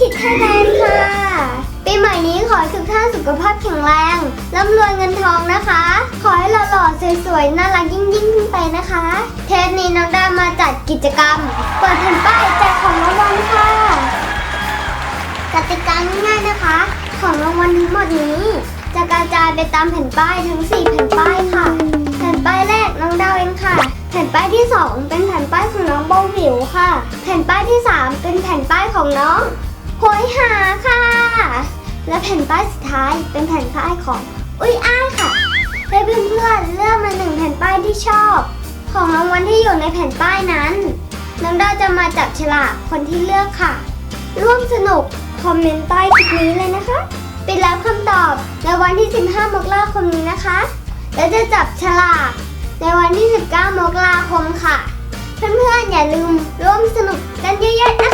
คิดไทยแลนด์ค่ะปีใหม่นี้ขอให้ทุกท่านสุขภาพแข็งแรงร่ำรวยเงินทองนะคะ ขอให้เราหล่อสวยๆน่ารักยิ่งยิ่งขึ้นไปนะคะ เทปนี้น้องดามาจัดกิจกรรมเปิดแผ่นป้ายแจกของรางวัลค่ะกติกาง่ายๆนะคะ ของรางวัลทั้งหมดนี้ จะกระจายไปตามแผ่นป้ายทั้ง4แผ่นป้ายค่ะ แผ่นป้ายแรกน้องดาวเองค่ะแผ่นป้ายที่ 2 เป็นแผ่นป้ายของน้องโบวิวค่ะ แผ่นป้ายที่ 3 เป็นแผ่นป้ายของน้อง โหยหาค่ะ และแผ่นป้ายสุดท้ายเป็นแผ่นป้ายของ อุ้ยอ้ายค่ะให้เพื่อนๆเลือกมาหนึ่งแผ่นป้ายที่ชอบ ของรางวัลที่อยู่ในแผ่นป้ายนั้นน้องดาวจะมาจับฉลากคนที่เลือกค่ะ ร่วมสนุกคอมเมนต์ใต้คลิปนี้เลยนะคะปิดรับคำตอบในวันที่ 15 มกราคมนี้นะคะ และจะจับฉลากในวันที่ 19 มกราคมค่ะ เพื่อนๆอย่าลืมร่วมสนุกกันเยอะๆนะคะ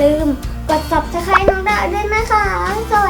ลืมกด subscribe น้องดาวด้วยนะคะ สวัสดี